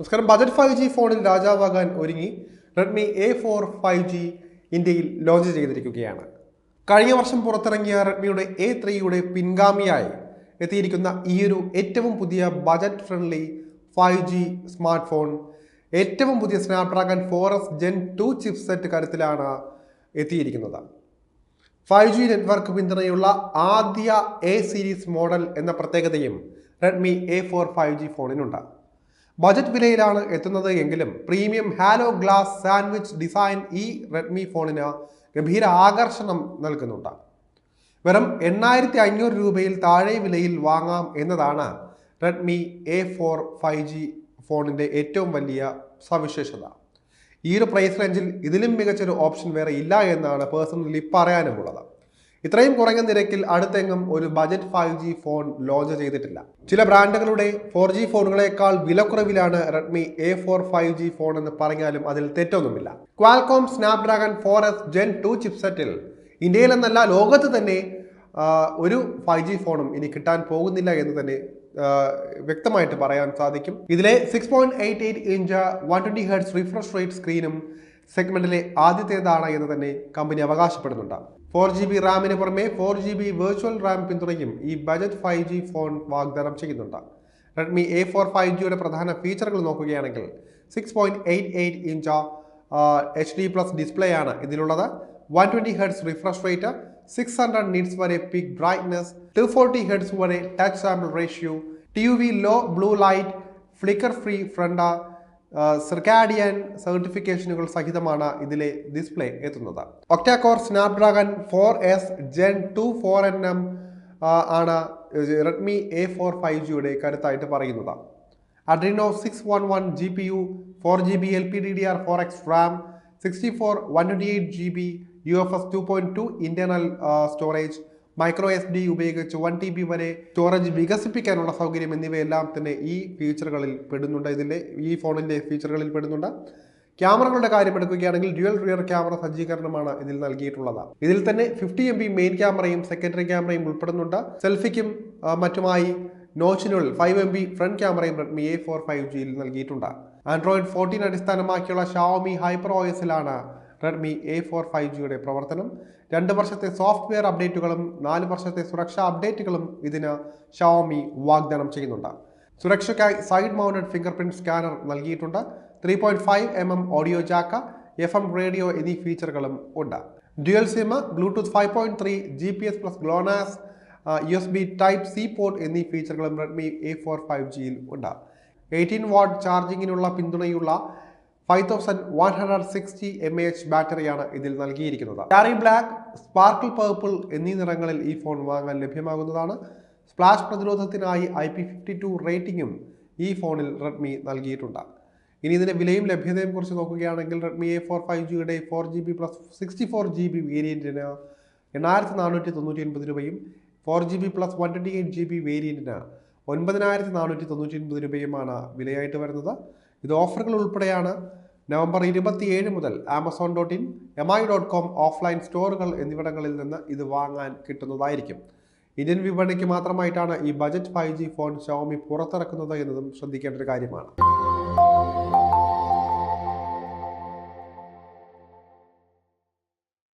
നമസ്കാരം. Budget five G ഫോണിൽ രാജാവാകാൻ ഒരുങ്ങി Redmi A four five G ഇന്ത്യയിൽ ലോഞ്ച് ചെയ്തിരിക്കുകയാണ്. കഴിഞ്ഞ വർഷം പുറത്തിറങ്ങിയ റെഡ്മിയുടെ എ ത്രീയുടെ പിൻഗാമിയായി എത്തിയിരിക്കുന്ന ഈയൊരു ഏറ്റവും പുതിയ budget friendly five G smart phone ഏറ്റവും പുതിയ Snapdragon four S Gen two chip set കരുത്തിലാണ് എത്തിയിരിക്കുന്നത്. ഫൈവ് ജി നെറ്റ്വർക്ക് പിന്തുണയുള്ള ആദ്യ എ സീരീസ് മോഡൽ എന്ന പ്രത്യേകതയും Redmi A four five G ഫോണിനുണ്ട് budget വിലയിലാണ് എത്തുന്നത് എങ്കിലും premium halo glass sandwich design ഈ റെഡ്മി ഫോണിന് ഗംഭീര ആകർഷണം നൽകുന്നുണ്ട്. വെറും എണ്ണായിരത്തി അഞ്ഞൂറ് രൂപയിൽ താഴെ വിലയിൽ വാങ്ങാം എന്നതാണ് Redmi A four five G ഫോണിന്റെ ഏറ്റവും വലിയ സവിശേഷത. ഈ ഒരു പ്രൈസ് റേഞ്ചിൽ ഇതിലും മികച്ചൊരു ഓപ്ഷൻ വേറെ ഇല്ല എന്നാണ് പേഴ്സണലി പറയാനുമുള്ളത് ഇത്രയും കുറഞ്ഞ നിരക്കിൽ അടുത്തെങ്ങും ഒരു budget five G phone launch ചെയ്തിട്ടില്ല. ചില ബ്രാൻഡുകളുടെ ഫോർ ജി ഫോണുകളേക്കാൾ വിലക്കുറവിലാണ് Redmi A four five G phone എന്ന് പറഞ്ഞാലും അതിൽ തെറ്റൊന്നുമില്ല. Qualcomm Snapdragon four S Gen two ചിപ്സെറ്റിൽ ഇന്ത്യയിലെന്നല്ല ലോകത്ത് തന്നെ ഒരു ഫൈവ് ജി ഫോണും ഇനി കിട്ടാൻ പോകുന്നില്ല എന്ന് തന്നെ വ്യക്തമായിട്ട് പറയാൻ സാധിക്കും. ഇതിലെ six point eight eight inch one twenty hertz refresh rate സ്ക്രീനും സെഗ്മെന്റിലെ ആദ്യത്തേതാണ് എന്ന് തന്നെ കമ്പനി അവകാശപ്പെടുന്നുണ്ട്. ഫോർ ജി ബി റാമിന് പുറമെ four G B virtual RAM പിന്തുണയും ഈ ബജറ്റ് ഫൈവ് ജി ഫോൺ വാഗ്ദാനം ചെയ്യുന്നുണ്ട്. റെഡ്മി എ ഫോർ ഫൈവ് ജിയുടെ പ്രധാന ഫീച്ചറുകൾ നോക്കുകയാണെങ്കിൽ six point eight eight inch H D plus display ആണ് ഇതിലുള്ളത്. One twenty hertz refresh rate six hundred nits വരെ peak brightness two forty hertz വരെ touch sample ratio T U V low blue light flicker free front circadian സർട്ടിഫിക്കേഷനുകൾ സഹിതമാണ് ഇതിലെ display എത്തുന്നത്. Octa core Snapdragon four S Gen two four N M ആണ് Redmi A four five ജിയുടെ കരുത്തായിട്ട് പറയുന്നത്. Adreno six one one G P U four G B L P D D R four X RAM sixty four one twenty eight G B U F S two point two internal storage micro S D ഉപയോഗിച്ച് one T B വരെ storage വികസിപ്പിക്കാനുള്ള സൗകര്യം എന്നിവയെല്ലാം തന്നെ ഈ ഫീച്ചറുകളിൽ പെടുന്നുണ്ട്. ഇതിന്റെ ഈ ഫോണിന്റെ ഫീച്ചറുകളിൽ പെടുന്നുണ്ട്. ക്യാമറകളുടെ കാര്യം എടുക്കുകയാണെങ്കിൽ ഡ്യുവൽ റിയർ ക്യാമറ സജ്ജീകരണമാണ് ഇതിൽ നൽകിയിട്ടുള്ളത്. ഇതിൽ തന്നെ ഫിഫ്റ്റി എം ബി മെയിൻ ക്യാമറയും സെക്കൻഡറി ക്യാമറയും ഉൾപ്പെടുന്നുണ്ട്. സെൽഫിക്കും മറ്റുമായി നോച്ചിനുള്ളിൽ ഫൈവ് എം ബി ഫ്രണ്ട് ക്യാമറയും റെഡ്മി എ ഫോർ ഫൈവ് ജിയിൽ നൽകിയിട്ടുണ്ട്. ആൻഡ്രോയിഡ് ഫോർട്ടീൻ അടിസ്ഥാനമാക്കിയുള്ള ഷാവമി ഹൈപ്പർ ഓയസിലാണ് റെഡ്മി എ ഫോർ ഫൈവ് ജിയുടെ പ്രവർത്തനം രണ്ട് വർഷത്തെ സോഫ്റ്റ്വെയർ അപ്ഡേറ്റുകളും നാല് വർഷത്തെ സുരക്ഷാ അപ്ഡേറ്റുകളും ഇതിന് ഷവോമി വാഗ്ദാനം ചെയ്യുന്നുണ്ട്. സുരക്ഷയ്ക്കായി side mounted fingerprint scanner നൽകിയിട്ടുണ്ട്. Three point five M M audio jack F M radio എന്നീ ഫീച്ചറുകളും ഉണ്ട്. Dual SIM bluetooth five point three G P S plus GLONASS U S B type C port എന്നീ ഫീച്ചറുകളും Redmi A four five ജിയിൽ ഉണ്ട്. Eighteen watt ചാർജിങ്ങിനുള്ള പിന്തുണയുള്ള five thousand one hundred sixty M A H ബാറ്ററിയാണ് ഇതിൽ നൽകിയിരിക്കുന്നത്. ടാറി black sparkle purple എന്നീ നിറങ്ങളിൽ ഈ ഫോൺ വാങ്ങാൻ ലഭ്യമാകുന്നതാണ്. സ്പ്ലാഷ് പ്രതിരോധത്തിനായി ഐ പി ഫിഫ്റ്റി ടു റേറ്റിംഗും ഈ ഫോണിൽ റെഡ്മി നൽകിയിട്ടുണ്ട്. ഇനി ഇതിന്റെ വിലയും ലഭ്യതയും കുറിച്ച് നോക്കുകയാണെങ്കിൽ റെഡ്മി എ ഫോർ ഫൈവ് ജിയുടെ four G B plus sixty four G B വേരിയന്റിന് എണ്ണായിരത്തി നാനൂറ്റി തൊണ്ണൂറ്റി ഒൻപത് രൂപയും four G B plus one twenty eight G B വേരിയന്റിന് ഒൻപതിനായിരത്തി നാനൂറ്റി തൊണ്ണൂറ്റി ഒൻപത് രൂപയുമാണ് വിലയായിട്ട് വരുന്നത്. ഇത് ഓഫറുകൾ ഉൾപ്പെടെയാണ്. നവംബർ ഇരുപത്തിയേഴ് മുതൽ Amazon dot in M I dot com offline സ്റ്റോറുകൾ എന്നിവിടങ്ങളിൽ നിന്ന് ഇത് വാങ്ങാൻ കിട്ടുന്നതായിരിക്കും. ഇന്ത്യൻ വിപണിക്ക് മാത്രമായിട്ടാണ് ഈ budget five G phone Xiaomi പുറത്തിറക്കുന്നത് എന്നതും ശ്രദ്ധിക്കേണ്ട ഒരു കാര്യമാണ്.